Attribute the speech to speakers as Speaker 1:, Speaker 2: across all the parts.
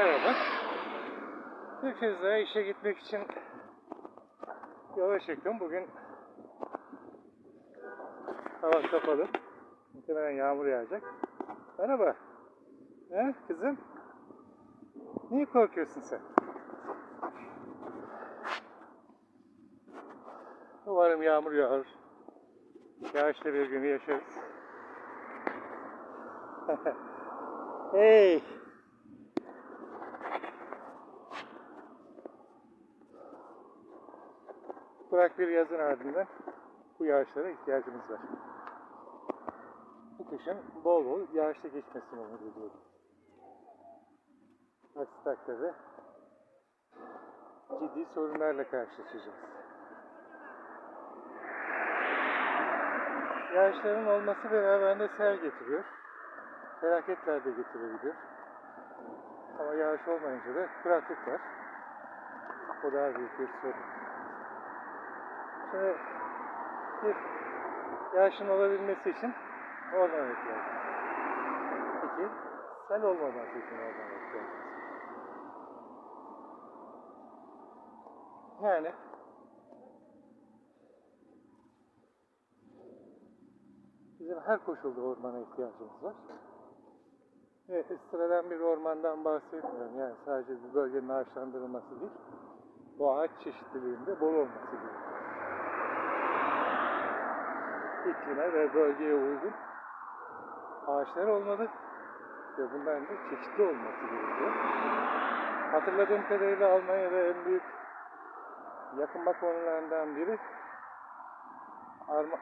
Speaker 1: Merhaba. Bir kez daha işe gitmek için yola çıktım. Bugün hava kapalı. Muhtemelen yağmur yağacak. Merhaba. He kızım? Niye korkuyorsun sen? Umarım yağmur yağar. Yağışlı bir günü yaşarız. hey! Kurak bir yazın ardından bu yağışlara ihtiyacımız var. Bu kışın bol bol yağışla geçmesini umut ediyorum. Aksi takdirde ciddi sorunlarla karşılaşacağız. Yağışların olması beraberinde sel getiriyor. Felaketler de getirebiliyor. Ama yağış olmayınca da kuraklık var. O daha büyük bir sorun. Şimdi bir yağışın olabilmesi için ihtiyacımız var. İki, sel olmaması için ihtiyacımız var. Yani bizim her koşulda ormana ihtiyacımız var. Ve sıradan bir ormandan bahsetmiyorum. Yani sadece bir bölgenin ağaçlandırılması değil, ağaç çeşitliliğinde bol olması gerekiyor. İklime ve bölgeye uygun ağaçlar olmalı ve bunların da çeşitli olması gerekiyor. Hatırladığım kadarıyla Almanya'da en büyük yakınma konularından biri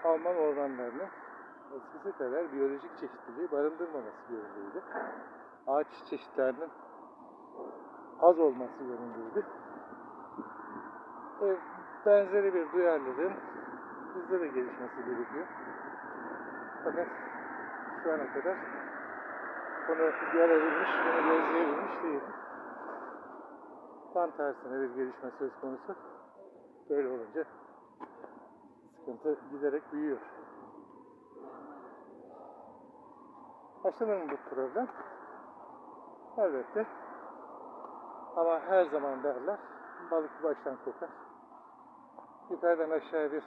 Speaker 1: Alman ormanlarının eskisi kadar biyolojik çeşitliliği barındırmaması yönündeydi. Ağaç çeşitlerinin az olması yönündeydi. E, benzeri bir duyarlılığın bizde de gelişmesi gerekiyor. Fakat şu ana kadar bunu görebilmiş, bunu gözleyebilmiş değilim. Tam tersine bir gelişme söz konusu. Böyle olunca sıkıntı giderek büyüyor. Aşılır mı bu problem? Elbette. Ama her zaman derler, balık baştan kokar. Yukarıdan aşağı bir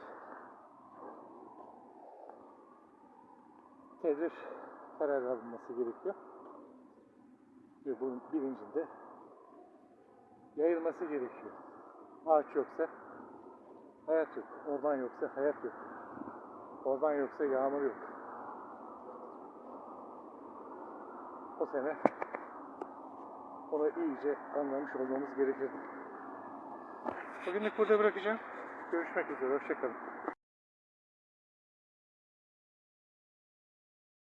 Speaker 1: tedbir karar alınması gerekiyor. Ve bunun bilincinde yayılması gerekiyor. Ağaç yoksa hayat yok. Orman yoksa hayat yok. Orman yoksa yağmur yok. O sene onu iyice anlamış olmamız gerekir. Bugünlük burada bırakacağım. Görüşmek üzere. Hoşçakalın.